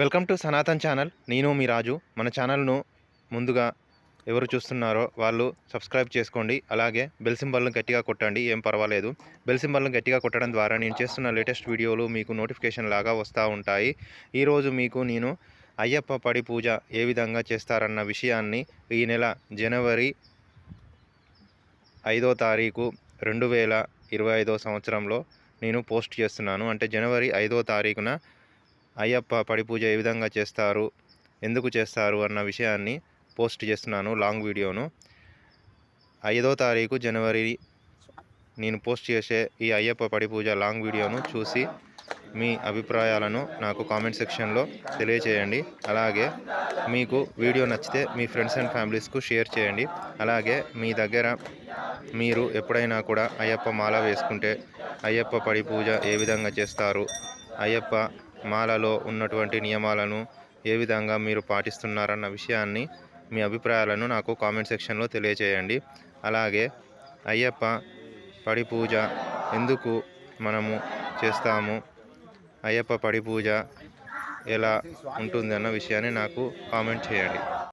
Welcome to Sanatan channel. నేను మీ రాజు. మన ఛానల్ను ముందుగా ఎవరు చూస్తున్నారో వాళ్ళు సబ్స్క్రైబ్ చేసుకోండి. అలాగే బెల్ సింబల్ను గట్టిగా కొట్టండి. ఏం పర్వాలేదు. బెల్ సింబల్ను గట్టిగా కొట్టడం ద్వారా నేను చేస్తున్న లేటెస్ట్ వీడియోలు మీకు నోటిఫికేషన్ లాగా వస్తూ ఉంటాయి. ఈరోజు మీకు నేను అయ్యప్ప పడి పూజ ఏ విధంగా చేస్తారన్న విషయాన్ని ఈ నెల జనవరి ఐదో తారీఖు రెండు వేల ఇరవై ఐదో సంవత్సరంలో నేను పోస్ట్ చేస్తున్నాను. అంటే జనవరి ఐదో తారీఖున అయ్యప్ప పడి పూజ ఏ విధంగా చేస్తారు ఎందుకు చేస్తారు అన్న విషయాన్ని పోస్ట్ చేస్తున్నాను లాంగ్ వీడియోను. ఐదో తారీఖు జనవరి నేను పోస్ట్ చేసే ఈ అయ్యప్ప పడి పూజ లాంగ్ వీడియోను చూసి మీ అభిప్రాయాలను నాకు కామెంట్ సెక్షన్లో తెలియచేయండి. అలాగే మీకు వీడియో నచ్చితే మీ ఫ్రెండ్స్ అండ్ ఫ్యామిలీస్కు షేర్ చేయండి. అలాగే మీ దగ్గర మీరు ఎప్పుడైనా కూడా అయ్యప్ప మాల వేసుకుంటే అయ్యప్ప పడి పూజ ఏ విధంగా చేస్తారు అయ్యప్ప మాలలో ఉన్నటువంటి నియమాలను ఏ విధంగా మీరు పాటిస్తున్నారన్న విషయాన్ని మీ అభిప్రాయాలను నాకు కామెంట్ సెక్షన్లో తెలియచేయండి. అలాగే అయ్యప్ప పడి పూజ ఎందుకు మనము చేస్తాము? అయ్యప్ప పడి పూజ ఎలా ఉంటుంది అన్న విషయాన్ని నాకు కామెంట్ చేయండి.